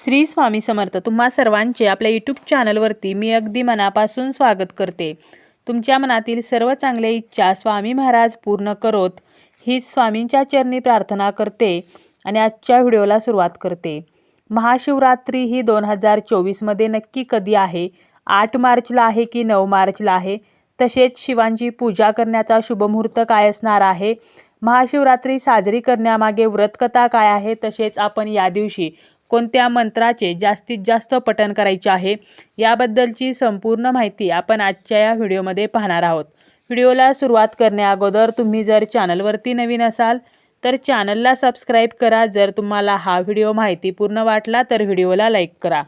श्री स्वामी समर्थ तुम्हा सर्वांचे आपल्या यूट्यूब चॅनलवरती मी अगदी मनापासून स्वागत करते. तुमच्या मनातील सर्व चांगल्या इच्छा स्वामी महाराज पूर्ण करोत. ही स्वामींच्या चरणी प्रार्थना करते आणि आजच्या व्हिडिओला सुरुवात करते. महाशिवरात्री ही दोन हजार चोवीसमध्ये नक्की कधी आहे? आठ मार्चला आहे की नऊ मार्चला आहे? तसेच शिवांची पूजा करण्याचा शुभमुहूर्त काय असणार आहे? महाशिवरात्री साजरी करण्यामागे व्रतकथा काय आहे? तसेच आपण या दिवशी कोणत्या मंत्राचे जास्तीत जास्त पठण करायचे आहे याबद्दलची संपूर्ण माहिती आपण आजच्या या व्हिडिओमध्ये पाहणार आहोत. व्हिडिओला सुरुवात करण्याअगोदर तुम्ही जर चॅनलवरती नवीन असाल तर चॅनलला सबस्क्राईब करा. जर तुम्हाला हा व्हिडिओ माहितीपूर्ण वाटला तर व्हिडिओला लाईक करा.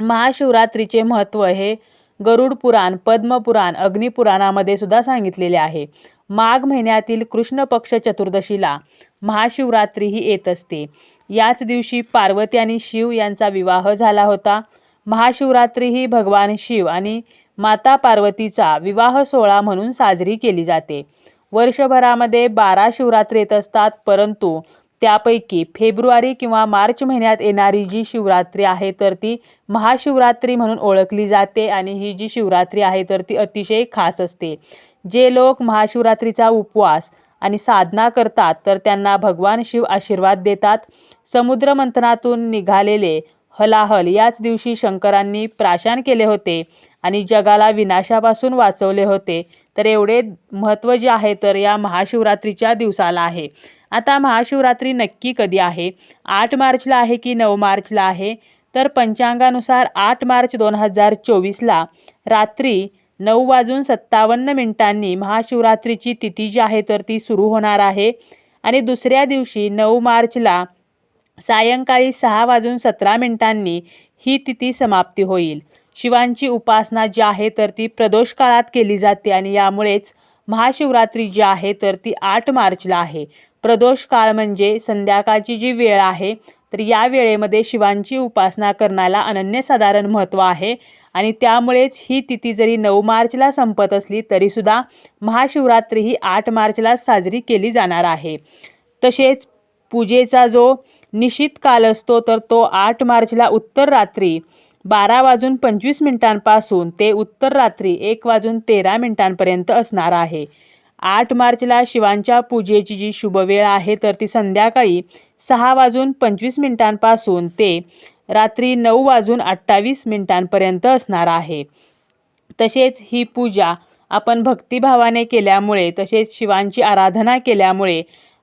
महाशिवरात्रीचे महत्त्व हे गरुड पुराण पद्मपुराण अग्निपुराणामध्ये सुद्धा सांगितलेले आहे. माघ महिन्यातील कृष्ण पक्ष चतुर्दशीला महाशिवरात्री ही येत असते. याच दिवशी पार्वती आणि शिव यांचा विवाह झाला होता. महाशिवरात्री ही भगवान शिव आणि माता पार्वतीचा विवाह सोहळा म्हणून साजरी केली जाते. वर्षभरामध्ये बारा शिवरात्री येत असतात परंतु त्यापैकी फेब्रुवारी किंवा मार्च महिन्यात येणारी जी शिवरात्री आहे तर ती महाशिवरात्री म्हणून ओळखली जाते आणि ही जी शिवरात्री आहे तर ती अतिशय खास असते. जे लोक महाशिवरात्रीचा उपवास आणि साधना करतात तर त्यांना भगवान शिव आशीर्वाद देतात. समुद्र मंथनातून निघालेले हलाहल याच दिवशी शंकरांनी प्राशान केले होते आणि जगाला विनाशापासून वाचवले होते. तर एवढे महत्त्व जे आहे तर या महाशिवरात्रीच्या दिवसाला आहे. आता महाशिवरात्री नक्की कधी आहे? आठ मार्चला आहे की नऊ मार्चला आहे? तर पंचांगानुसार आठ मार्च दोन हजार चोवीसला रात्री नऊ वाजून सत्तावन्न मिनिटांनी महाशिवरात्रीची तिथी जी आहे तर ती सुरू होणार आहे. आणि दुसऱ्या दिवशी नऊ मार्चला सायंकाळी सहा वाजून सतरा मिनिटांनी ही तिथी समाप्ती होईल. शिवांची उपासना जी आहे तर ती प्रदोष काळात केली जाते आणि यामुळेच महाशिवरात्री जी आहे तर ती आठ मार्चला आहे. प्रदोष काळ म्हणजे संध्याकाळची जी वेळ आहे तर या वेळेमध्ये शिवांची उपासना करण्याला अनन्यसाधारण महत्त्व आहे. आणि त्यामुळेच ही तिथी जरी नऊ मार्चला संपत असली तरीसुद्धा महाशिवरात्री ही आठ मार्चला साजरी केली जाणार आहे. तसेच पूजेचा जो निश्चित काल असतो तर तो आठ मार्चला उत्तर रात्री बारा वाजून पंचवीस मिनिटांपासून ते उत्तर रात्री एक वाजून तेरा मिनिटांपर्यंत असणार आहे. आठ मार्चला शिवांच्या पूजेची जी शुभवेळ आहे तर ती संध्याकाळी सहा वाजून पंचवीस मिनिटांपासून ते रात्री नऊ वाजून अठ्ठावीस मिनिटांपर्यंत असणार आहे. तसेच ही पूजा आपण भक्तिभावाने केल्यामुळे तसेच शिवांची आराधना केल्यामुळे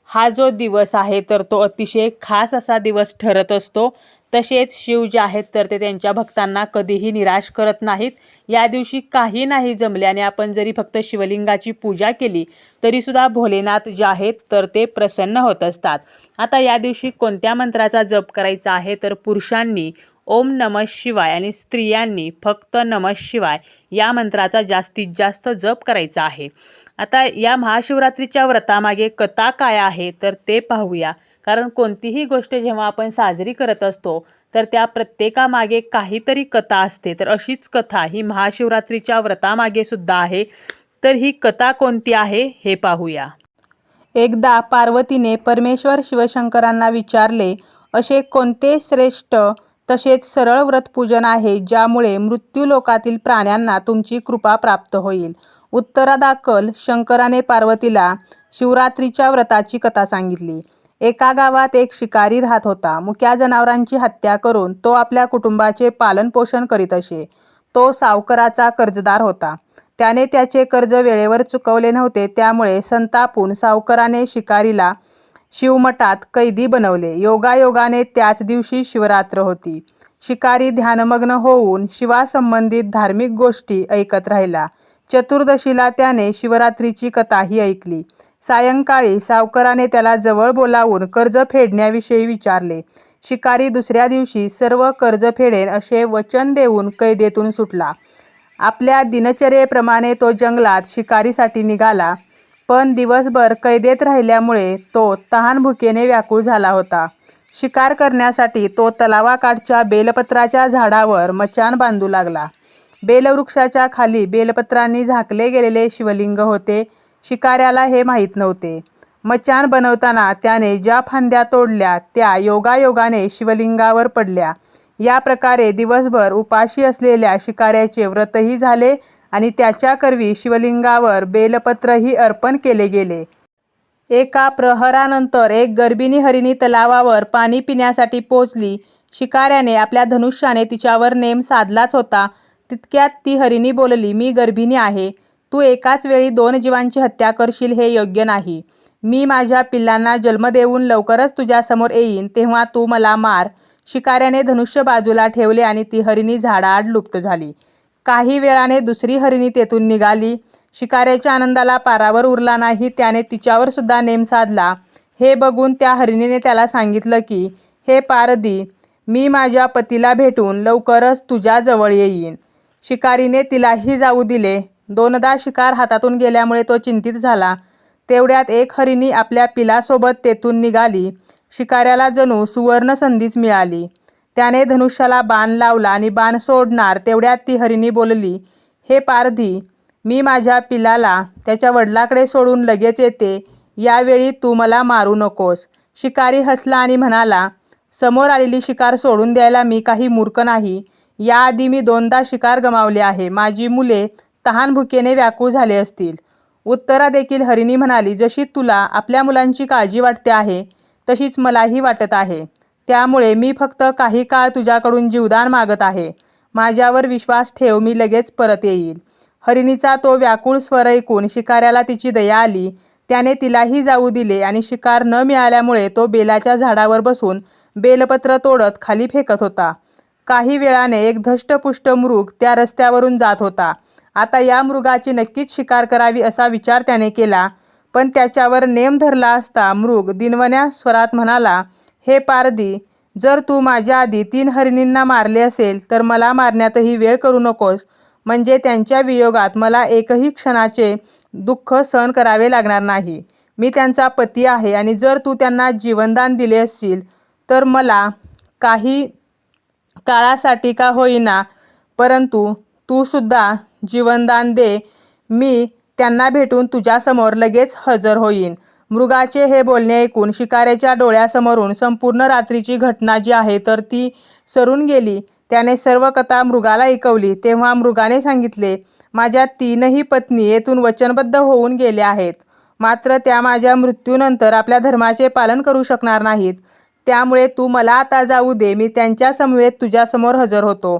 हा जो दिवस आहे तर तो अतिशय खास असा दिवस ठरत असतो. तसेच शिव जे आहेत तर ते त्यांच्या भक्तांना कधीही निराश करत नाहीत. या दिवशी काही नाही जमल्याने आपण जरी फक्त शिवलिंगाची पूजा केली तरीसुद्धा भोलेनाथ जे आहेत तर ते प्रसन्न होत असतात. आता या दिवशी कोणत्या मंत्राचा जप करायचा आहे तर पुरुषांनी ओम नमः शिवाय आणि स्त्रियांनी फक्त नमः शिवाय या मंत्राचा जास्तीत जास्त जप करायचा आहे. आता या महाशिवरात्रीच्या व्रतामागे कथा काय आहे तर ते पाहूया. कारण कोणतीही गोष्ट जेव्हा आपण साजरी करत असतो तर त्या प्रत्येकामागे काहीतरी कथा असते. तर अशीच कथा ही महाशिवरात्रीच्या व्रतामागे सुद्धा आहे. तर ही कथा कोणती आहे हे पाहूया. एकदा पार्वतीने परमेश्वर शिवशंकरांना विचारले असे कोणते श्रेष्ठ तसेच सरळ व्रतपूजन आहे ज्यामुळे मृत्यूलोकातील प्राण्यांना तुमची कृपा प्राप्त होईल उत्तरादाखल शंकराने पार्वतीला शिवरात्रीच्या व्रताची कथा सांगितली. एका गावात एक शिकारी राहत होता. मुक्या जनावरांची हत्या करून तो आपल्या कुटुंबाचे पालनपोषण करीत असे. तो सावकाराचा कर्जदार होता. त्याने त्याचे कर्ज वेळेवर चुकवले नव्हते. त्यामुळे संतापून सावकाराने शिकारीला शिवमठात कैदी बनवले. योगायोगाने त्याच दिवशी शिवरात्र होती. शिकारी ध्यानमग्न होऊन शिवासंबंधित धार्मिक गोष्टी ऐकत राहिला. चतुर्दशीला त्याने शिवरात्रीची कथाही ऐकली. सायंकाळी सावकाराने त्याला जवळ बोलावून कर्ज फेडण्याविषयी विचारले. शिकारी दुसऱ्या दिवशी सर्व कर्ज फेडेन असे वचन देऊन कैदेतून सुटला. आपल्या दिनचर्येप्रमाणे तो जंगलात शिकारीसाठी निघाला पण दिवसभर कैदेत राहिल्यामुळे तो तहानभुकेने व्याकुळ झाला होता. शिकार करण्यासाठी तो तलावाकाठच्या बेलपत्राच्या झाडावर मचान बांधू लागला. बेलवृक्षाच्या खाली बेलपत्रांनी झाकले गेलेले शिवलिंग होते. शिकाऱ्याला हे माहीत नव्हते. मचान बनवताना त्याने ज्या फांद्या तोडल्या त्या योगायोगाने शिवलिंगावर पडल्या. या प्रकारे दिवसभर उपाशी असलेल्या शिकाऱ्याचे व्रतही झाले आणि त्याच्या करवी शिवलिंगावर बेलपत्रही अर्पण केले गेले. एका प्रहरानंतर एक गर्भिणी हरिणी तलावावर पाणी पिण्यासाठी पोचली. शिकाऱ्याने आपल्या धनुष्याने तिच्यावर नेम साधलाच होता. तितक्यात ती हरिणी बोलली मी गर्भिणी आहे. तू एकाच वेळी दोन जीवांची हत्या करशील हे योग्य नाही. मी माझ्या पिल्लांना जन्म देऊन लवकरच तुझ्यासमोर येईन तेव्हा तू मला मार. शिकाऱ्याने धनुष्य बाजूला ठेवले आणि ती हरिणी झाडाआड लुप्त झाली. काही वेळाने दुसरी हरिणी तेथून निघाली. शिकाऱ्याच्या आनंदाला पारावर उरला नाही त्याने तिच्यावर सुद्धा नेम साधला. हे बघून त्या हरिणीने त्याला सांगितलं की हे पारदी मी माझ्या पतीला भेटून लवकरच तुझ्याजवळ येईन. शिकारीने तिलाही जाऊ दिले. दोनदा शिकार हातातून गेल्यामुळे तो चिंतित झाला. तेवढ्यात एक हरिणी आपल्या पिलासोबत तेथून निघाली. शिकाऱ्याला जणू सुवर्ण संधीच मिळाली. त्याने धनुष्याला बाण लावला आणि बाण सोडणार तेवढ्यात ती हरिणी बोलली हे पारधी मी माझ्या पिलाला त्याच्या वडिलाकडे सोडून लगेच येते. यावेळी तू मला मारू नकोस. शिकारी हसला आणि म्हणाला समोर आलेली शिकार सोडून द्यायला मी काही मूर्ख नाही. याआधी मी दोनदा शिकार गमावले आहे. माझी मुले तहान भुकेने व्याकुळ झाले असतील. उत्तरा देखील हरिणी म्हणाली जशी तुला आपल्या मुलांची काळजी वाटते आहे तशीच मलाही वाटत आहे. त्यामुळे मी फक्त काही काळ तुझ्याकडून जीवदान मागत आहे. माझ्यावर विश्वास ठेव मी लगेच परत येईल. हरिणीचा तो व्याकुळ स्वर ऐकून शिकाऱ्याला तिची दया आली. त्याने तिलाही जाऊ दिले आणि शिकार न मिळाल्यामुळे तो बेलाच्या झाडावर बसून बेलपत्र तोडत खाली फेकत होता. काही वेळाने एक धष्टपुष्ट मृग त्या रस्त्यावरून जात होता. आता या मृगाची नक्कीच शिकार करावी असा विचार त्याने केला. पण त्याच्यावर नेम धरला असता मृग दिनवण्या स्वरात म्हणाला हे पारदी जर तू माझ्या आधी तीन हरिणींना मारले असेल तर मला मारण्यातही वेळ करू नकोस. म्हणजे त्यांच्या वियोगात मला एकही क्षणाचे दुःख सहन करावे लागणार नाही. मी त्यांचा पती आहे आणि जर तू त्यांना जीवनदान दिले असशील तर मला काही काळासाठी का होईना. परंतु तू सुद्धा जीवनदान दे. मी त्यांना भेटून तुझ्यासमोर लगेच हजर होईन. मृगाचे हे बोलणे ऐकून शिकाऱ्याच्या डोळ्यासमोरून संपूर्ण रात्रीची घटना जी आहे तर ती सरून गेली. त्याने सर्व कथा मृगाला ऐकवली. तेव्हा मृगाने सांगितले माझ्या तीनही पत्नी येथून वचनबद्ध होऊन गेल्या आहेत. मात्र त्या माझ्या मृत्यूनंतर आपल्या धर्माचे पालन करू शकणार नाहीत. त्यामुळे तू मला आता जाऊ दे. मी त्यांच्या समवेत तुझ्यासमोर हजर होतो.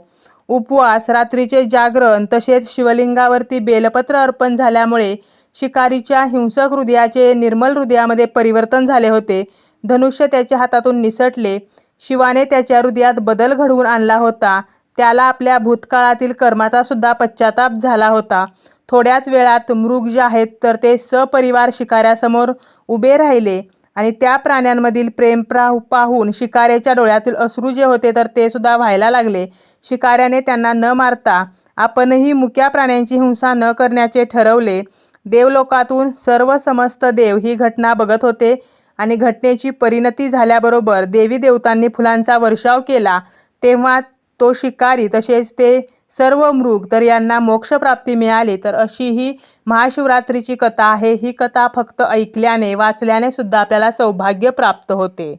उपवास रात्रीचे जागरण तसेच शिवलिंगावरती बेलपत्र अर्पण झाल्यामुळे शिकारीच्या हिंसक हृदयाचे निर्मल हृदयामध्ये परिवर्तन झाले होते. धनुष्य त्याच्या हातातून निसटले. शिवाने त्याच्या हृदयात बदल घडवून आणला होता. त्याला आपल्या भूतकाळातील कर्माचा सुद्धा पश्चाताप झाला होता. थोड्याच वेळात मृग जे आहेत तर ते सपरिवार शिकाऱ्यासमोर उभे राहिले. आणि त्या प्राण्यांमधील प्रेम प्रा पाहून शिकाऱ्याच्या डोळ्यातील अश्रू जे होते तर ते सुद्धा व्हायला लागले. शिकाऱ्याने त्यांना न मारता आपणही मुक्या प्राण्यांची हिंसा न करण्याचे ठरवले. देवलोकातून सर्व समस्त देव ही घटना बघत होते आणि घटनेची परिणती झाल्याबरोबर देवी देवतांनी फुलांचा वर्षाव केला. तेव्हा तो शिकारी तसेच ते सर्व मृग तर यांना मोक्षप्राप्ती मिळाली तर अशी ही महाशिवरात्रीची कथा आहे. ही कथा फक्त ऐकल्याने वाचल्याने सुद्धा आपल्याला सौभाग्य प्राप्त होते.